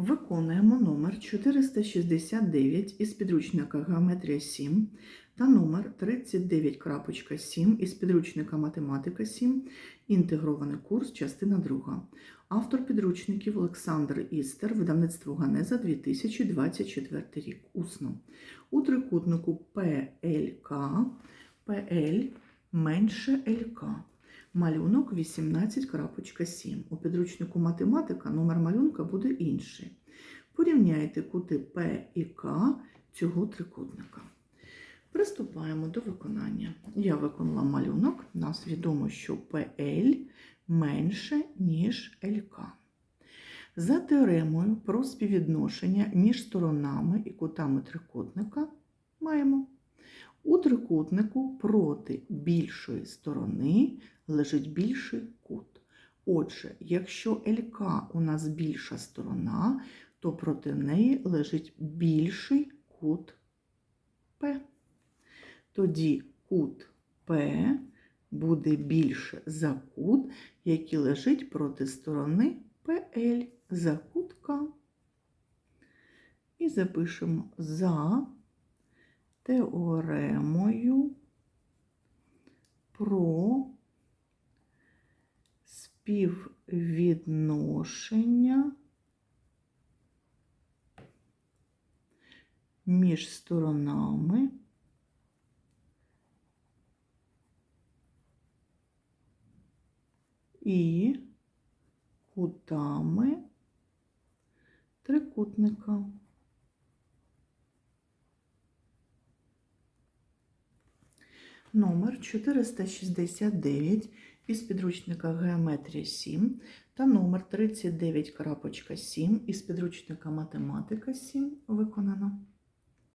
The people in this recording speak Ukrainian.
Виконуємо номер 469 із підручника Геометрія 7 та номер 39.7 із підручника Математика 7, інтегрований курс, частина 2. Автор підручників Олександр Істер, видавництво Ганеза 2024 рік. Усно. У трикутнику ПЛК, ПЛ менше ЛК. Малюнок 18.7. У підручнику математика номер малюнка буде інший. Порівняйте кути П і К цього трикутника. Приступаємо до виконання. Я виконала малюнок. Нас відомо, що ПЛ менше, ніж ЛК. За теоремою про співвідношення між сторонами і кутами трикутника маємо. У трикутнику проти більшої сторони лежить більший кут. Отже, якщо ЛК у нас більша сторона, то проти неї лежить більший кут П. Тоді кут П буде більше за кут, який лежить проти сторони ПЛ за кут К. І запишемо за теоремою про співвідношення між сторонами і кутами трикутника. Номер 469 із підручника Геометрія 7 та номер 39.7 із підручника Математика 7 виконано.